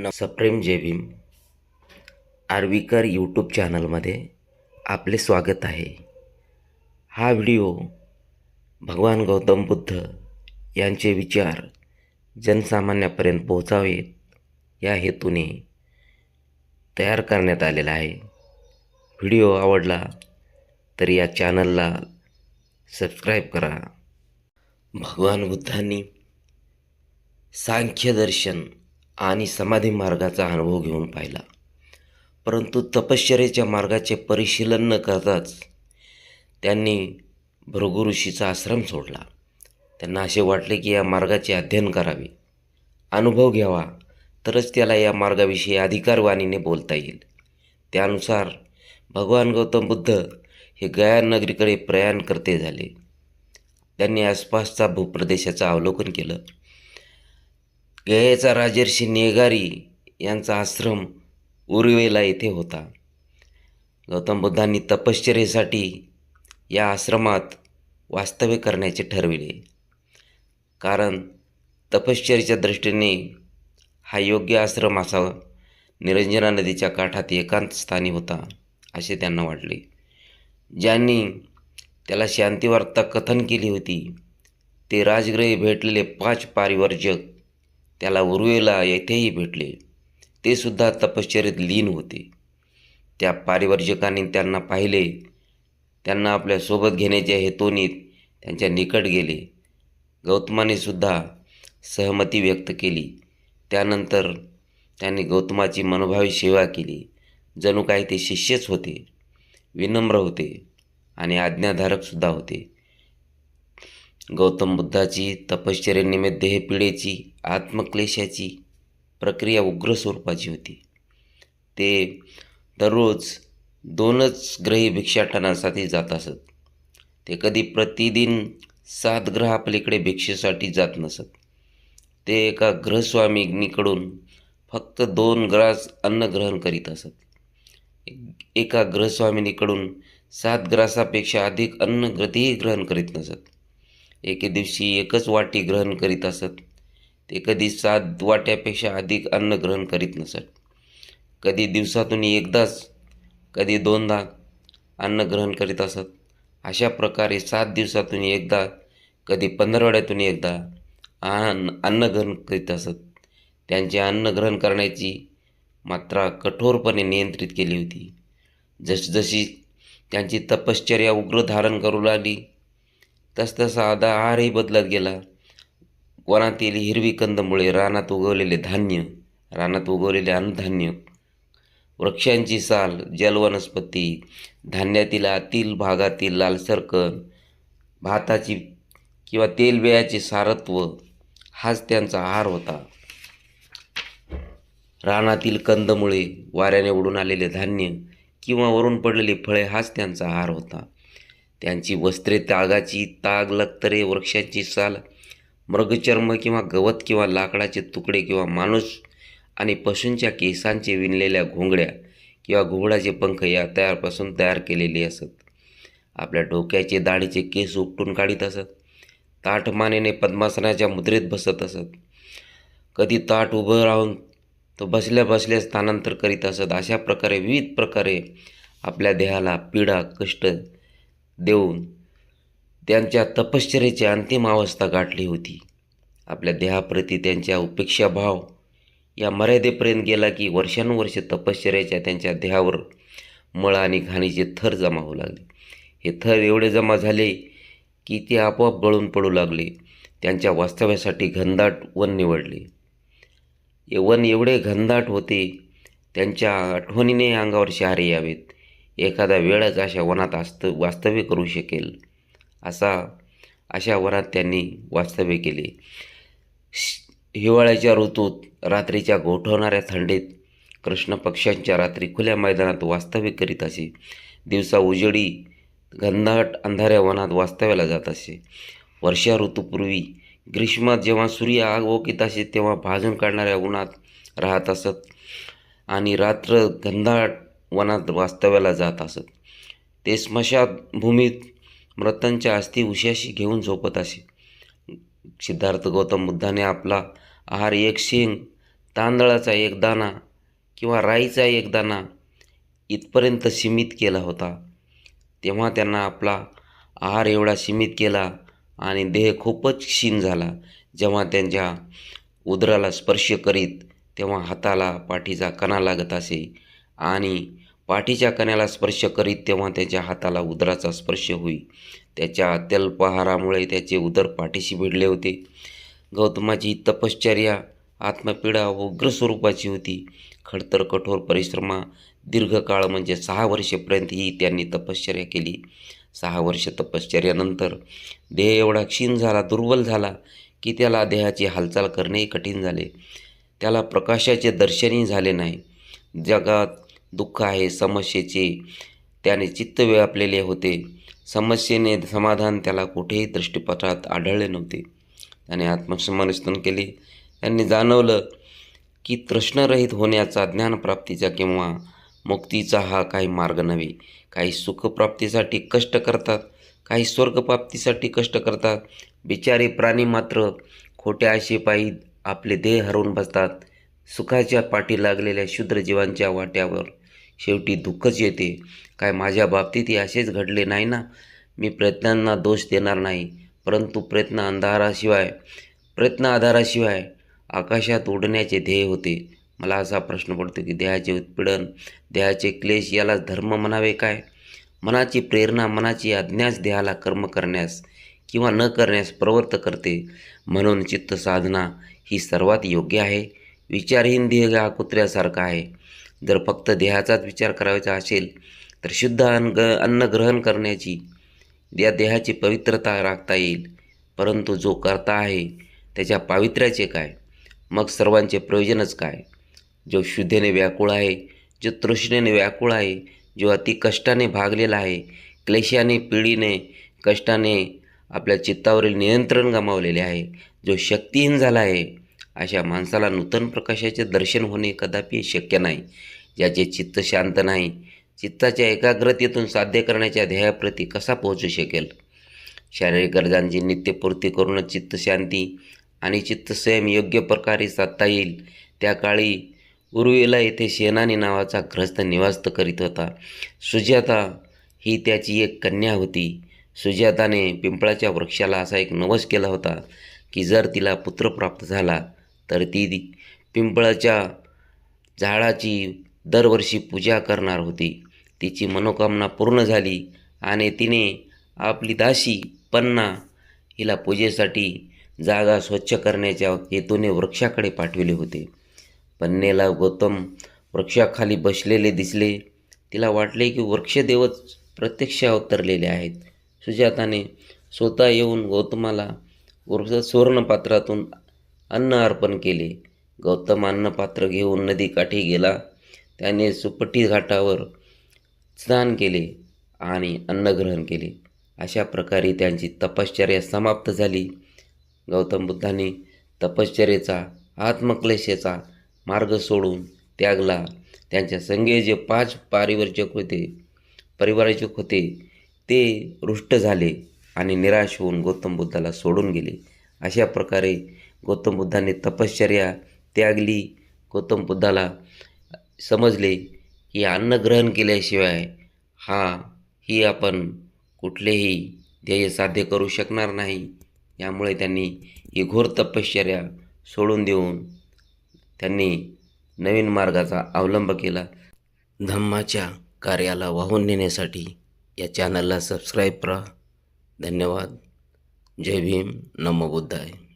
न सप्रेम जे भीम. आर्वीकर यूट्यूब चॅनलमध्ये आपले स्वागत आहे. हा व्हिडिओ भगवान गौतम बुद्ध यांचे विचार जनसामान्यापर्यंत पोहोचावेत या हेतूने तयार करण्यात आलेला आहे. व्हिडिओ आवडला तर या चॅनलला सबस्क्राईब करा. भगवान बुद्धांनी सांख्यदर्शन आणि समाधी मार्गाचा अनुभव घेऊन पाहिला. परंतु तपश्चर्याच्या मार्गाचे परिशीलन न करताच त्यांनी भृगु ऋषीचा आश्रम सोडला. त्यांना असे वाटले की या मार्गाचे अध्ययन करावे. अनुभव घ्यावा तरच त्याला या मार्गाविषयी अधिकारवाणीने बोलता येईल. त्यानुसार भगवान गौतम बुद्ध हे गया नगरीकडे प्रयाण करते झाले. त्यांनी आसपासचा भूप्रदेशाचं अवलोकन केलं. गयेचा राजर्षी नेगारी यांचा आश्रम उर्वेला येथे होता. गौतम बुद्धांनी तपश्चर्येसाठी या आश्रमात वास्तव्य करण्याचे ठरविले. कारण तपश्चर्याच्या दृष्टीने हा योग्य आश्रम असावा निरंजना नदीच्या काठात एकांत स्थानी होता असे त्यांना वाटले. ज्यांनी त्याला शांतीवार्ता कथन केली होती ते राजग्रही भेटलेले पाच पारिवर्जक त्याला उर्वेला येथेही भेटले. ते सुद्धा तपश्चर्येत लीन होते. त्या पारिवर्जकांनी त्यांना पाहिले. त्यांना आपल्यासोबत घेण्याच्या हेतूने त्यांच्या निकट गेले. गौतमाने सुद्धा सहमती व्यक्त केली. त्यानंतर त्यांनी गौतमाची मनोभावी सेवा केली. जणू काही ते शिष्यच होते. विनम्र होते आणि आज्ञाधारकसुद्धा होते. गौतम बुद्धाची तपश्चर्येनिमित्त देहपिढेची आत्मक्लेशाची प्रक्रिया उग्र स्वरूपाची होती. ते दररोज दोनच ग्रही भिक्षाटनासाठी जात असत. ते कधी प्रतिदिन सात ग्रहापलीकडे भिक्षेसाठी जात नसत. ते एका गृहस्वामिनीकडून फक्त दोन ग्रास अन्न ग्रहण करीत असत. एका ग्रहस्वामिनीकडून सात ग्रासापेक्षा अधिक अन्न कधीही ग्रहण करीत नसत. एके दिवशी एकच वाटी ग्रहण करीत असत. ते कधी सात वाट्यापेक्षा अधिक अन्न ग्रहण करीत नसत. कधी दिवसातून एकदाच कधी दोनदा अन्न ग्रहण करीत असत. अशा प्रकारे सात दिवसातून एकदा कधी पंधरवड्यातून एकदा अन्न अन्न ग्रहण करीत असत. त्यांचे अन्न ग्रहण करण्याची मात्रा कठोरपणे नियंत्रित केली होती. जसजशी त्यांची तपश्चर्या उग्र धारण करू लागली तसतसा आता आहारही बदलत गेला. वनातील हिरवी कंदमुळे रानात उगवलेले धान्य रानात उगवलेले अन्नधान्य वृक्षांची साल जलवनस्पती धान्यातील आतील भागातील लालसर कण भाताची किंवा तेलबियाचे सारत्व हाच त्यांचा आहार होता. रानातील कंदमुळे वाऱ्याने उडून आलेले धान्य किंवा वरून पडलेली फळे हाच त्यांचा आहार होता. त्यांची वस्त्रे तागाची ताग लक्तरे वृक्षांची साल मृगचर्म किंवा गवत किंवा लाकडाचे तुकडे किंवा माणूस आणि पशूंच्या केसांचे विणलेल्या घोंगड्या किंवा घुबडाचे पंख या तयारपासून तयार केलेले असत. आपल्या डोक्याचे दाढीचे केस उपटून काढीत असत. ताठ मानेने पद्मासनाच्या मुद्रेत बसत असत. कधी ताट उभं राहून तो बसल्या बसल्या स्थानांतर करीत असत. अशा प्रकारे विविध प्रकारे आपल्या देहाला पीडा कष्ट देऊन त्यांच्या तपश्चर्याची अंतिम अवस्था गाठली होती. आपल्या देहाप्रती त्यांच्या उपेक्षाभाव या मर्यादेपर्यंत गेला की वर्षानुवर्षे तपश्चर्याच्या त्यांच्या देहावर मळ आणि घाणीचे थर जमा होऊ लागले. हे थर एवढे जमा झाले की ते आपोआप गळून पडू लागले. त्यांच्या वास्तव्यासाठी घनदाट वन निवडले. हे वन एवढे घनदाट होते त्यांच्या आठवणीने अंगावर शहारे यावेत. एखादा वेळच अशा वनात असत वास्तव्य करू शकेल. असा अशा वनात त्यांनी वास्तव्य केले. हिवाळ्याच्या ऋतूत रात्रीच्या गोठवणाऱ्या थंडीत कृष्ण पक्ष्यांच्या रात्री खुल्या मैदानात वास्तव्य करीत असे. दिवसा उजेडी घनदाट अंधाऱ्या वनात वास्तव्याला जात असे. वर्षा ऋतूपूर्वी ग्रीष्मात जेव्हा सूर्य आग ओकीत असे तेव्हा भाजून काढणाऱ्या उन्हात राहत असत. आणि रात्र घनदाट वनात वास्तव्याला जात असत. ते स्मशानभूमीत मृतांच्या अस्थि उशाशी घेऊन झोपत असे. सिद्धार्थ गौतम बुद्धाने आपला आहार एक शेंग तांदळाचा एक दाना किंवा राईचा एक दाना इथपर्यंत सीमित केला होता. तेव्हा त्यांना आपला आहार एवढा सीमित केला आणि देह खूपच क्षीण झाला. जेव्हा त्यांच्या उदराला स्पर्श करीत तेव्हा हाताला पाठीचा कणा लागत असे आणि पाठीच्या कण्याला स्पर्श करीत तेव्हा त्याच्या हाताला उदराचा स्पर्श होई. त्याच्या अत्यल्पहारामुळे त्याचे उदर पाठीशी भिडले होते. गौतमाची तपश्चर्या आत्मपीडा उग्र स्वरूपाची होती. खडतर कठोर परिश्रमा दीर्घकाळ म्हणजे सहा वर्षेपर्यंत ही त्यांनी तपश्चर्या केली. सहा वर्ष तपश्चर्यानंतर देह एवढा क्षीण झाला दुर्बल झाला की त्याला देहाची हालचाल करणेही कठीण झाले. त्याला प्रकाशाचे दर्शनही झाले नाही. जगात दुःख आहे समस्येचे. त्याने चित्त व्यापलेले होते. समस्येने समाधान त्याला कुठेही दृष्टीपथात आढळले नव्हते. त्याने आत्मसमर्पण केले. त्यांनी जाणवलं की तृष्णरहित होण्याचा ज्ञानप्राप्तीचा किंवा मुक्तीचा हा काही मार्ग नव्हे. काही सुखप्राप्तीसाठी कष्ट करतात काही स्वर्गप्राप्तीसाठी कष्ट करतात. बिचारे प्राणी मात्र खोट्या आशेपायी आपले देह हरवून बसतात. सुखाच्या पाठी लागलेल्या शूद्र जीवांच्या वाट्यावर शेवटी दुःखच येते. काय माझ्या बाबतीतही असेच घडले नाही ना? मी प्रयत्नांना दोष देणार नाही परंतु प्रयत्न अंधाराशिवाय प्रयत्न आधाराशिवाय आकाशात उडण्याचे ध्येय होते. मला असा प्रश्न पडतो की देहाचे उत्पीडन देहाचे क्लेश यालाच धर्म म्हणावे काय? मनाची प्रेरणा मनाची अज्ञाच देहाला कर्म करण्यास किंवा न करण्यास प्रवृत्त करते. म्हणून चित्त साधना ही सर्वात योग्य आहे. विचारहीन देह हा कुत्र्यासारखा आहे. जर फक्त देहाचाच विचार करायचा असेल तर शुद्ध अन्न अन्न ग्रहण करण्याची या देहाची पवित्रता राखता येईल. परंतु जो करता आहे त्याच्या पावित्र्याचे काय? मग सर्वांचे प्रयोजनच काय? जो शुद्धेने व्याकुळ आहे जो तृष्णेने व्याकुळ आहे जो अति कष्टाने भागलेला आहे क्लेशाने पिढीने कष्टाने आपल्या चित्तावरील नियंत्रण गमावलेले आहे जो शक्तिहीन झाला आहे अशा माणसाला नूतन प्रकाशाचे दर्शन होणे कदापि शक्य नाही. ज्याचे चित्त शांत नाही चित्ताच्या एकाग्रतेतून साध्य करण्याच्या ध्येयाप्रती कसा पोहोचू शकेल? शारीरिक गरजांची नित्यपूर्ती करूनच चित्तशांती आणि चित्त स्वयं योग्य प्रकारे साधता येईल. त्या काळी उर्वेला येथे शेनानी नावाचा ग्रस्त निवास्त करीत होता. सुजाता ही त्याची एक कन्या होती. सुजाताने पिंपळाच्या वृक्षाला असा एक नवस केला होता की जर तिला पुत्र प्राप्त झाला तर ती पिंपळाच्या झाडाची दरवर्षी पूजा करणार होती. तिची मनोकामना पूर्ण झाली आणि तिने आपली दासी पन्ना हिला पूजेसाठी जागा स्वच्छ करण्याच्या हेतूने वृक्षाकडे पाठविले होते. पन्नेला गौतम वृक्षाखाली बसलेले दिसले. तिला वाटले की वृक्षदेवच प्रत्यक्ष अवतरलेले आहेत. सुजाताने स्वतः येऊन गौतमाला वृक्ष सुवर्णपात्रातून अन्न अर्पण केले. गौतम अन्नपात्र घेऊन नदीकाठी गेला. त्याने सुपटी घाटावर स्नान केले आणि अन्नग्रहण केले. अशा प्रकारे त्यांची तपश्चर्या समाप्त झाली. गौतम बुद्धाने तपश्चर्येचा आत्मक्लेशेचा मार्ग सोडून त्यागला. त्यांच्या संगे जे पाच पारिवारचक होते परिवारचक होते ते रुष्ट झाले आणि निराश होऊन गौतम बुद्धाला सोडून गेले. अशा प्रकारे गौतम बुद्धाने तपश्चर्या त्यागली. गौतम बुद्धाला समजले की अन्न ग्रहण केल्याशिवाय हा ही आपण कुठलेही ध्येय साध्य करू शकणार नाही. यामुळे त्यांनी ही घोर तपश्चर्या सोडून देऊन त्यांनी नवीन मार्गाचा अवलंब केला. धम्माच्या कार्याला वाहून नेण्यासाठी या चॅनलला सबस्क्राईब करा. धन्यवाद. जय भीम. नमो बुद्धाय.